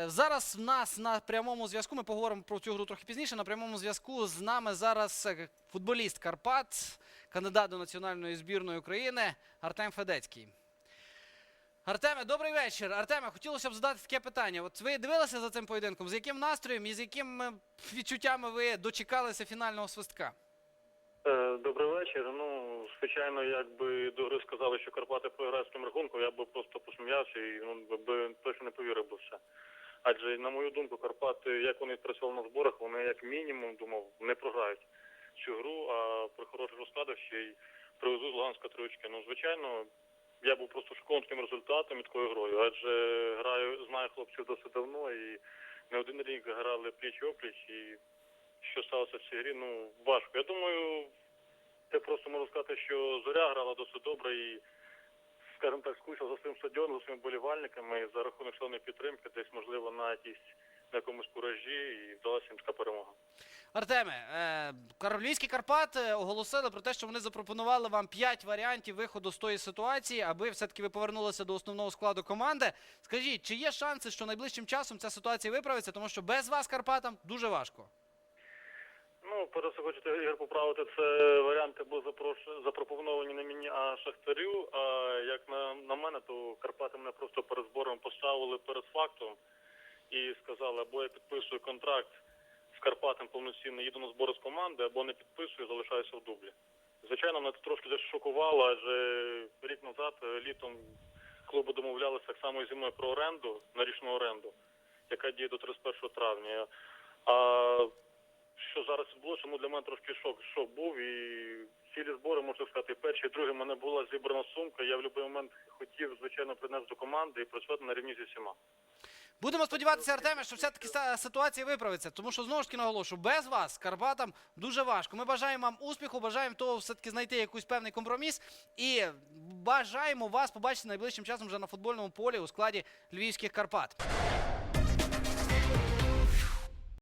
Е, Зараз в нас на прямому зв'язку. Ми поговоримо про цю гру трохи пізніше. На прямому зв'язку з нами зараз е, футболіст Карпат, кандидат до національної збірної України Артем Федецький. Артеме, добрий вечір. Артеме, хотілося б задати таке питання. От ви дивилися за цим поєдинком? З яким настроєм і з якими відчуттями ви дочекалися фінального свистка? Е, Добрий вечір. Ну, звичайно, якби до гри сказали, що Карпати програють з таким рахунком, я би просто посміявся і ну, би точно не повірив би в це. Адже, на мою думку, Карпати, як вони працювали на зборах, вони як мінімум думав, не програють цю гру, а при хороших розкладах ще й привезуть з Луганська троєчки. Ну, звичайно, я був просто шокований результатом і такою грою, адже граю, знаю хлопців досить давно і не один рік грали пліч опліч і що сталося в цій грі, ну важко. Я думаю, це просто можу сказати, що зоря грала досить добре і, скажімо так, скучила за своїм стадіоном, за своїми болівальниками, і за рахунок членної підтримки, десь можливо на якісь на якомусь куражі, і вдалася їм перемога. Артеме, е, Каролінські Карпати оголосили про те, що вони запропонували вам 5 варіантів виходу з тої ситуації, аби все-таки ви повернулися до основного складу команди. Скажіть, чи є шанси, що найближчим часом ця ситуація виправиться, тому що без вас Карпатам дуже важко. Ну, перше хочете Ігор поправити, це варіанти були запропоновані не мені, а Шахтарю. А як на, на мене, то Карпати мене просто перед збором поставили перед фактом і сказали, або я підписую контракт з Карпатом повноцінно, їду на збори з команди, або не підписую, залишаюся в дублі. Звичайно, мене це трошки десь шокувало, адже рік назад е, літом клуби домовлялися так само зі мною про оренду, на річну оренду, яка діє до 31 травня. А що зараз відбулося, ну для мене трошки шок, шок був і цілі збори, можна сказати, перші, другі в мене була зібрана сумка. Я в будь-який момент хотів, звичайно, принести до команди і працювати на рівні зі всіма. Будемо сподіватися, Артеме, що все-таки ситуація виправиться, тому що знову ж таки наголошую, без вас Карпатам дуже важко. Ми бажаємо вам успіху, бажаємо того все-таки знайти якийсь певний компроміс і бажаємо вас побачити найближчим часом вже на футбольному полі у складі львівських Карпат.